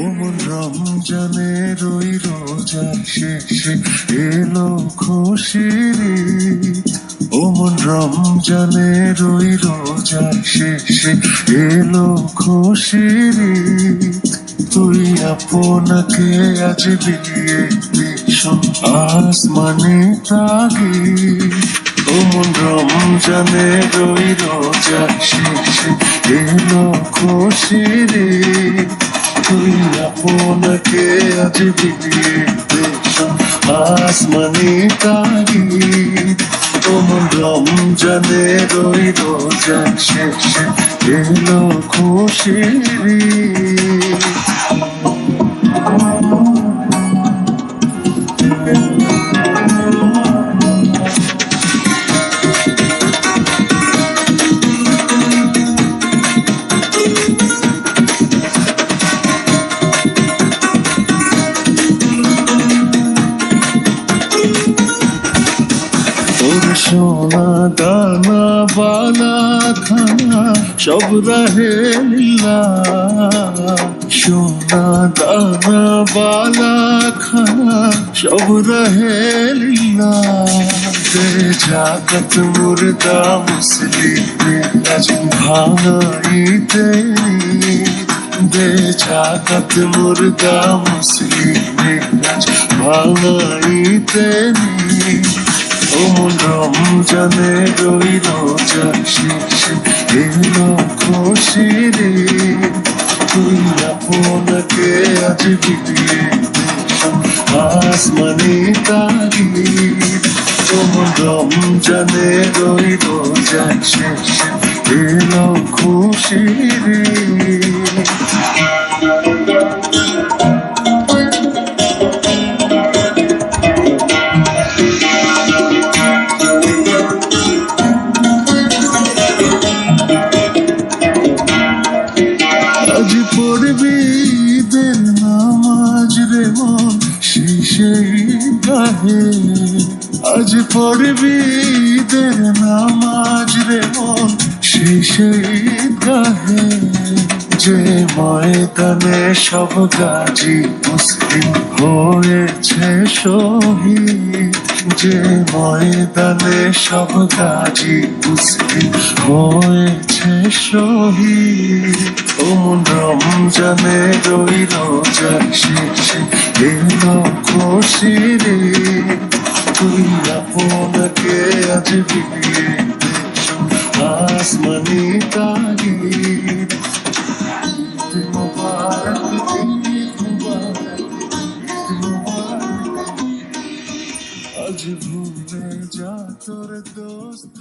ওমন রমজানের ওই রোজার শেষে এলো খুশির। ওমন রমজানের ওই রোজার শেষে এলো খুশির তুই আপনাকে আজ বিয়ে ভীষণ আসমানে তাগিদ ওমন রমজানের ওই রোজার শেষে এলো খুশির। তুই আপনাকে আজ ভীষণ আসমানি তাগিদ ওমন রমজানের ওই রোজার শেষে এলো খুশির ঈদ। তোর সোনা দানা বালা খানা সব রহে লীলা। সোনা দানা বালা খানা সব রহে লীলা। দে জাগত মুর্দা মুসলিম আজ ভাঙাইতে। দে জাগত মুর্দা মুসলিম আজ ভাঙাইতে। ওমন রমজানে রই রোজা শেষে এলো খুশির ঈদ। তুই আপনাকে আজ বিয়ে আসমানি তাগিদ ওমন রমজানে রই রোজা শেষে এলো খুশির ঈদ। ঈদের নামাজ রে মন, সেই সেই গাহে। আজ পড়বি ঈদের নামাজ রে মন, সেই সেই গাহে। যে ময়দানে সব গাজী মুসলিম হয়েছে শহীদ, যে ময়দানে সব গাজী মুসলিম হয়েছে শহীদ ওমন রমজানে রই রোজার শেষে এলো খুশির ঈদ। তুই আপনাকে আজ বিয়ে আসমানি মুবারক আজ ভুলে যা তোর দোস্ত